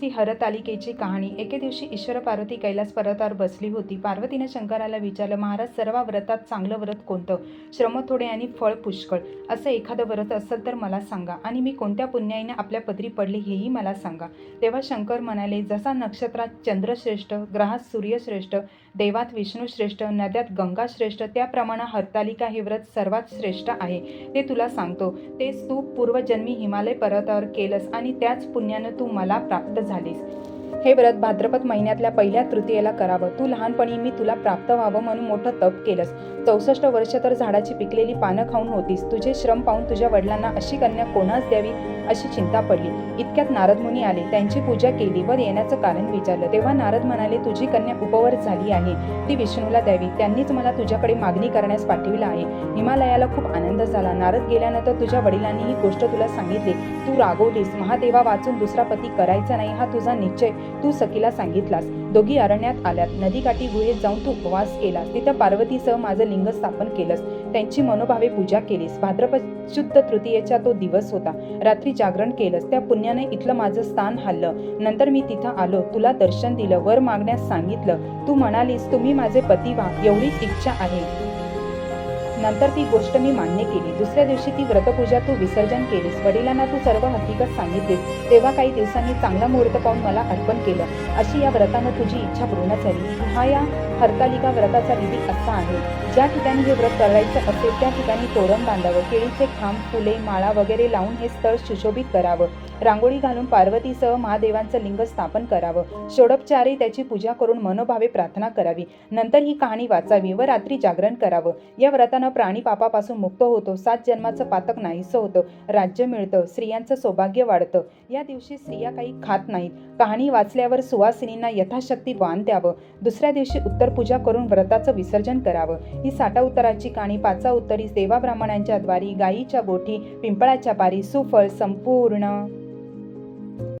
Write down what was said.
श्री हरतालिकेची कहाणी. एके दिवशी ईश्वर पार्वती कैलास पर्वतावर बसली होती. पार्वतीने शंकराला विचारलं महाराज सर्व व्रतात चांगलं व्रत कोणतं? श्रम थोडे आणि फळ पुष्कळ. असं एखादं व्रत असेल तर मला सांगा आणि मी कोणत्या पुण्याईने आपल्या पदरी पडले हेही मला सांगा. तेव्हा शंकर म्हणाले जसा नक्षत्रात चंद्रश्रेष्ठ ग्रहात सूर्यश्रेष्ठ देवात विष्णूश्रेष्ठ नद्यात गंगा श्रेष्ठ त्याप्रमाणे हरतालिका हे व्रत सर्वात श्रेष्ठ आहे. ते तुला सांगतो. तेच तू पूर्वजन्मी हिमालय पर्वतावर केलंस आणि त्याच पुण्यानं तू मला प्राप्त झालीस. हे व्रत भाद्रपद महिन्यातल्या पहिल्या तृतीयेला करावं. तू लहानपणी मी तुला प्राप्त व्हावं म्हणून मोठं तप केलंस. चौसष्ट वर्ष तर झाडाची पिकलेली पानं खाऊन होतीस. तुझे श्रम पाहून तुझ्या वडिलांना अशी कन्या कोणास द्यावी? अशी चिंता पडली. इतक्यात नारद मुनी आले. त्यांची पूजा केली वर येण्याचं कारण विचारलं. तेव्हा नारद म्हणाले तुझी कन्या उपवर झाली आहे. ती विष्णूला द्यावी. त्यांनीच मला तुझ्याकडे मागणी करण्यास पाठविलं आहे. हिमालयाला खूप आनंद झाला. नारद गेल्यानंतर तुझ्या वडिलांनी ही गोष्ट तुला सांगितली. तू रागवलीस. महादेवा वाचून दुसरा पती करायचा नाही हा तुझा निश्चय. तू सखीला सांगितलास. दोघी अरण्यात आल्यात. नदीकाठी गुहेत जाऊन तू उपवास केलास. तिथं पार्वतीसह माझं लिंग स्थापन केलंस. त्यांची मनोभावे पूजा केलीस. भाद्रपद शुद्ध तृतीयेचा तो दिवस होता. रात्री जागरण केलंस. त्या पुण्याने इथलं माझं स्थान हल्लं नंतर मी तिथं आलो. तुला दर्शन दिलं. वर मागण्यास सांगितलं. तू म्हणालीस तुम्ही माझे पती व्हा. एवढीच इच्छा आहे. नंतर ती गोष्ट मी मान्य केली. दुसऱ्या दिवशी ती व्रतपूजा तू विसर्जन केलीस. वडिलांना तू सर्व हकीकत सांगितलीस. तेव्हा काही दिवसांनी चांगला मुहूर्त पाहून मला अर्पण केलं. अशी या व्रतानं तुझी इच्छा पूर्ण झाली. हा या हरतालिका व्रताचा विधी असा आहे. ज्या ठिकाणी हे व्रत करायचं असेल त्या ठिकाणी तोरण बांधावं केळीचे खांब फुले माळा वगैरे लावून हे स्थळ सुशोभित करावं. रांगोळी घालून पार्वतीसह महादेवांचं लिंग स्थापन करावं. षोडोपचारी त्याची पूजा करून मनोभावे प्रार्थना करावी. नंतर ही कहाणी वाचावी व रात्री जागरण करावं. या व्रतानं प्राणी पापापासून मुक्त होतो सात जन्माचं पातक नाहीसं होतं राज्य मिळतं स्त्रियांचं सौभाग्य वाढतं. या दिवशी स्त्रिया काही खात नाहीत. कहाणी वाचल्यावर सुवासिनींना यथाशक्ती वाण द्यावं. दुसऱ्या दिवशी उत्तर पूजा करून व्रताचं विसर्जन करावं. ही साठा उत्तराची काणी पाचा उत्तरी सेवा ब्राह्मणांच्या द्वारी गायीच्या बोटी पिंपळाच्या पारी सुफळ संपूर्ण